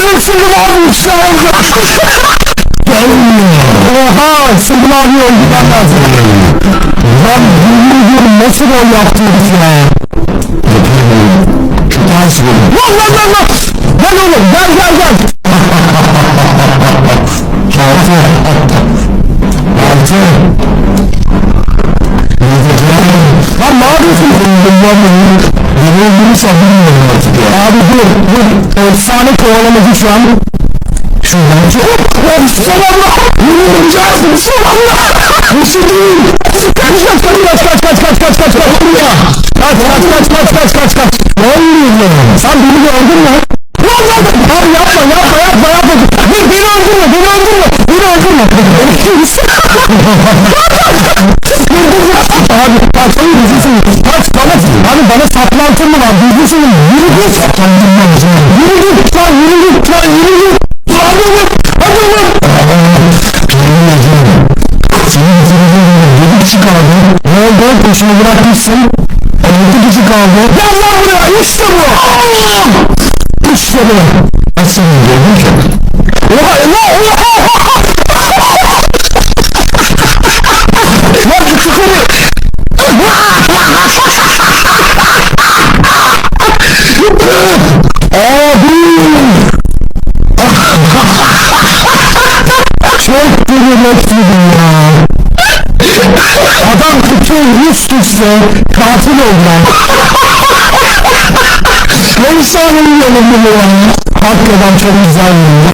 Gördüm Selim abi işte oldu. Oha Selim abi öldürmem lazım. Lan yemin ediyorum nasıl gol yaptı herif ya. Çok az gol. Lan lan lan lan. Gel oğlum gel gel gel. Altı. Altı. Lan ne yapıyorsun? Öldürürsen bilmiyorum artık ya. Abi dur dur. Efsane kovalamacı şu an. Şuradan son Allah. Yürüyeceğiz. Son Allah. Bir şey değil. Kaç kaç kaç kaç kaç kaç kaç kaç kaç kaç buraya. Kaç kaç kaç kaç kaç kaç kaç. Ne oluyor lan? Sen beni gördün mü? Lan lan. Abi yapma yapma yapma yapma. Dur beni öldürme beni öldürme. Beni öldürme. Beni kimsin? Abi kaç hayır altın mı var? Duygusuz mu? Yürüdük. Zaten bilmemiz mi? Yürüdük lan, yürüdük lan, yürüdük. Hadi lan, hadi lan. Canım yazıyor. Senin bitirdin gibi yedi kişi kaldı. Ne oldu? Peşini bırakmışsın. Yedi kişi kaldı. Gel lan buraya, işte bu. İşte bu. Nasıl yürüdün ki? Oha, oha, oha. Lan şu. relaxledim ya. Adam bütün Rus Türkse katil oldu. Ben sahnenin yolunu ya. Hakikaten çok güzel.